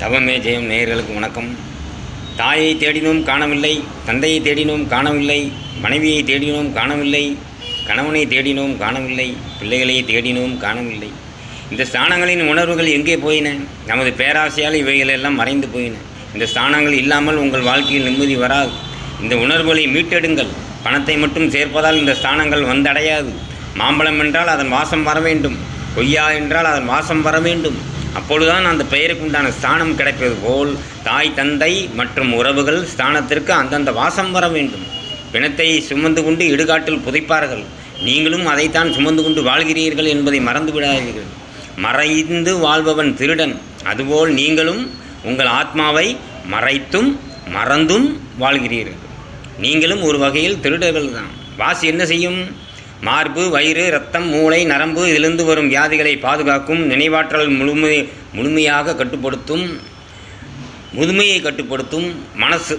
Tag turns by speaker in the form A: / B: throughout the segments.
A: தவமே ஜெயம் நேயர்களுக்கு வணக்கம். தாயை தேடினோம் காணவில்லை தந்தையை தேடினோம் காணவில்லை மனைவியை தேடினோம் காணவில்லை கணவனை தேடினோம் காணவில்லை பிள்ளைகளை தேடினோம் காணவில்லை. இந்த ஸ்தானங்களின் உணர்வுகள் எங்கே போயின? நமது பேராசையால் இவைகள் எல்லாம் மறைந்து போயின. இந்த ஸ்தானங்கள் இல்லாமல் உங்கள் வாழ்க்கையில் நிம்மதி வராது. இந்த உணர்வுகளை மீட்டெடுங்கள். பணத்தை மட்டும் சேர்ப்பதால் இந்த ஸ்தானங்கள் வந்தடையாது. மாம்பழம் என்றால் அதன் வாசம் வர வேண்டும். கொய்யா என்றால் அதன் வாசம் வர வேண்டும். அப்பொழுதுதான் அந்த பெயருக்கு உண்டான ஸ்தானம் கிடைப்பது போல் தாய் தந்தை மற்றும் உறவுகள் ஸ்தானத்திற்கு அந்தந்த வாசம் வர வேண்டும். பிணத்தை சுமந்து கொண்டு இடுகாட்டில் புதைப்பார்கள். நீங்களும் அதைத்தான் சுமந்து கொண்டு வாழ்கிறீர்கள் என்பதை மறந்து விடாதீர்கள். மறைந்து வாழ்பவன் திருடன். அதுபோல் நீங்களும் உங்கள் ஆத்மாவை மறைத்தும் மறந்தும் வாழ்கிறீர்கள். நீங்களும் ஒரு வகையில் திருடர்கள் தான் வாசி என்ன செய்யும்? மார்பு வயிறு ரத்தம் மூளை நரம்பு இதிலிருந்து வரும் வியாதிகளை பாதுகாக்கும் நினைவாற்றல் முழுமை முழுமையாக கட்டுப்படுத்தும் முதுமையை கட்டுப்படுத்தும் மனசு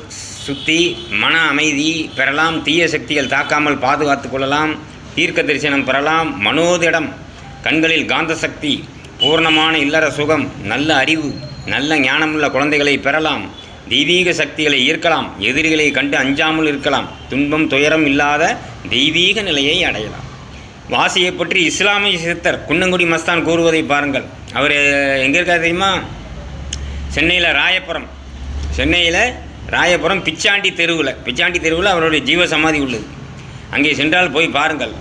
A: சுத்தி மன அமைதி பெறலாம் தீய சக்திகள் தாக்காமல் பாதுகாத்து கொள்ளலாம் தீர்க்க தரிசனம் பெறலாம் மனோதிடம் கண்களில் காந்த சக்தி பூர்ணமான இல்லற சுகம் நல்ல அறிவு நல்ல ஞானமுள்ள குழந்தைகளை பெறலாம். தெய்வீக சக்திகளை ஈர்க்கலாம் எதிரிகளை கண்டு அஞ்சாமல் இருக்கலாம் துன்பம் துயரம் இல்லாத தெய்வீக நிலையை அடையலாம். வாசியை பற்றி இஸ்லாமிய சித்தர் குன்னங்குடி மஸ்தான் கூறுவதை பாருங்கள். அவர் எங்கே இருக்கார் தெரியுமா? சென்னையில் ராயபுரம். சென்னையில் ராயபுரம் பிச்சாண்டி தெருவில். பிச்சாண்டி தெருவில் அவருடைய ஜீவ சமாதி உள்ளது. அங்கே சென்றால் போய் பாருங்கள்.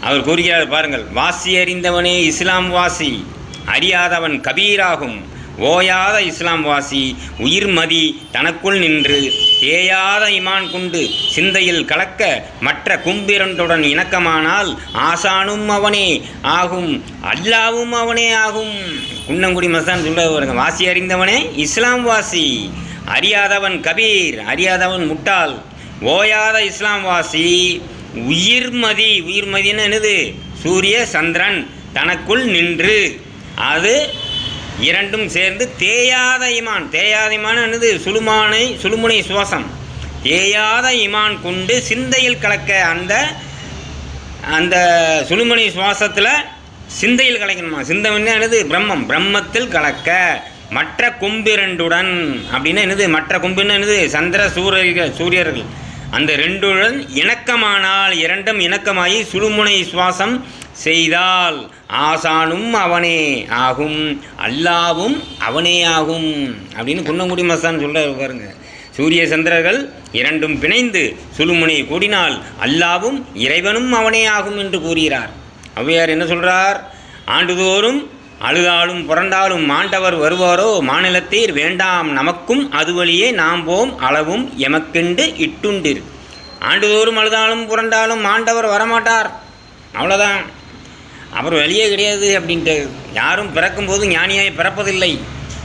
A: அவர் கூறுகிறார் பாருங்கள் வாசி அறிந்தவனே இஸ்லாம் வாசி அறியாதவன் கபீராகும். ஓயாத இஸ்லாம் வாசி உயிர்மதி தனக்குள் நின்று தேயாத இமான் கொண்டு சிந்தையில் கலக்க மற்ற கும்பிரண்டுடன் இணக்கமானால் ஆசானும் அவனே ஆகும் அல்லாவும் அவனே ஆகும். குன்னங்குடி மசான் சொல்ல வருங்க வாசி அறிந்தவனே இஸ்லாம் வாசி அறியாதவன் கபீர் அறியாதவன் முட்டாள். ஓயாத இஸ்லாம் வாசி உயிர்மதி உயிர்மதின்னு என்னது? சூரிய சந்திரன் தனக்குள் நின்று அது இரண்டும் சேர்ந்து தேயாத இமான். தேயாத இமான் என்னது? சுழுமானை சுழுமுனை சுவாசம். தேயாத இமான் கொண்டு சிந்தையில் கலக்க அந்த அந்த சுழுமுனை சுவாசத்தில் சிந்தையில் கலக்கணுமா? சிந்தம் என்னது? பிரம்மம். பிரம்மத்தில் கலக்க. மற்ற கும்பிரண்டுடன் அப்படின்னா என்னது? மற்ற கும்புன்னு என்னது? சந்திர சூரியர்கள் சூரியர்கள். அந்த ரெண்டுடன் இணக்கமானால் இரண்டும் இணக்கமாகி சுழுமுனை சுவாசம் செய்தால் ஆசானும் அவனே ஆகும் அல்லாவும் அவனே ஆகும் அப்படின்னு குன்னங்குடி மஸ்தான் சொல்ல பாருங்க. சூரிய சந்திரர்கள் இரண்டும் பிணைந்து சுழுமுனை கூடினால் அல்லாவும் இறைவனும் அவனே ஆகும் என்று கூறுகிறார். ஔவையார் என்ன சொல்கிறார் ஆண்டுதோறும் அழுதாலும் புரண்டாலும் மாண்டவர் வருவாரோ? மாநிலத்தீர் வேண்டாம் நமக்கும் அது வழியே நாம் போம் அளவும் எமக்கெண்டு இட்டுண்டிர். ஆண்டுதோறும் அழுதாலும் புரண்டாலும் மாண்டவர் வரமாட்டார். அவ்வளோதான் அவர் வெளியே கிடையாது அப்படின்ட்டு. யாரும் பிறக்கும்போது ஞானியாய் பிறப்பதில்லை.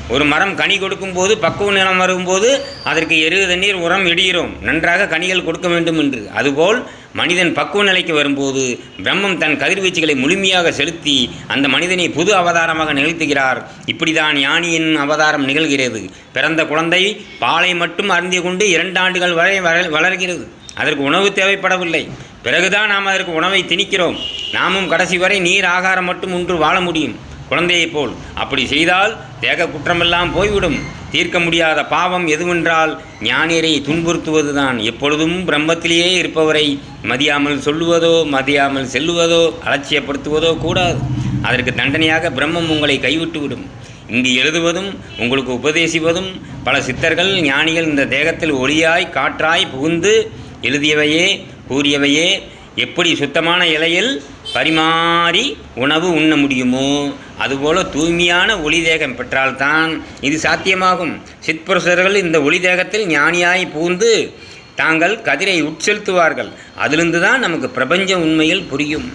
A: ஒரு மரம் கனி கொடுக்கும்போது பக்குவ நிலம் வரும்போது அதற்கு எரு தண்ணீர் உரம் இடுகிறோம். நன்றாக கனிகள் கொடுக்க வேண்டும் என்று. அதுபோல் மனிதன் பக்குவ நிலைக்கு வரும்போது பிரம்மம் தன் கதிர்வீச்சுகளை முழுமையாக செலுத்தி அந்த மனிதனை புது அவதாரமாக நிகழ்த்துகிறார். இப்படிதான் ஞானியின் அவதாரம் நிகழ்கிறது. பிறந்த குழந்தை பாலை மட்டும் அருந்திய கொண்டு இரண்டு ஆண்டுகள் வரை வள- வளர்கிறது. அதற்கு உணவு தேவைப்படவில்லை. பிறகுதான் நாம் அதற்கு உணவை திணிக்கிறோம். நாமும் கடைசி வரை நீர் ஆகாரம் மட்டும் ஒன்று வாழ முடியும். குழந்தையைப் போல். அப்படி செய்தால் தேக குற்றமெல்லாம் போய்விடும். தீர்க்க முடியாத பாவம் எதுவென்றால் ஞானியரை துன்புறுத்துவதுதான். எப்பொழுதும் பிரம்மத்திலேயே இருப்பவரை மதியாமல் சொல்லுவதோ மதியாமல் செல்லுவதோ அலட்சியப்படுத்துவதோ கூடாது. அதற்கு தண்டனையாக பிரம்மம் உங்களை கைவிட்டுவிடும். இங்கு எழுதுவதும் உங்களுக்கு உபதேசிப்பதும் பல சித்தர்கள் ஞானிகள் இந்த தேகத்தில் ஒளியாய் காற்றாய் புகுந்து எழுதியவையே கூறியவையே. எப்படி சுத்தமான இலையில் பரிமாறி உணவு உண்ண முடியுமோ? அதுபோல தூய்மையான ஒளி தேகம் பெற்றால்தான் இது சாத்தியமாகும். சித்புருஷர்கள் இந்த ஒளி தேகத்தில் ஞானியாய் பூந்து தாங்கள் கதிரை உட்செலுத்துவார்கள். அதிலிருந்து தான் நமக்கு பிரபஞ்ச உண்மையில் புரியும்.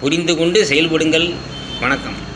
A: புரிந்து கொண்டு செயல்படுங்கள். வணக்கம்.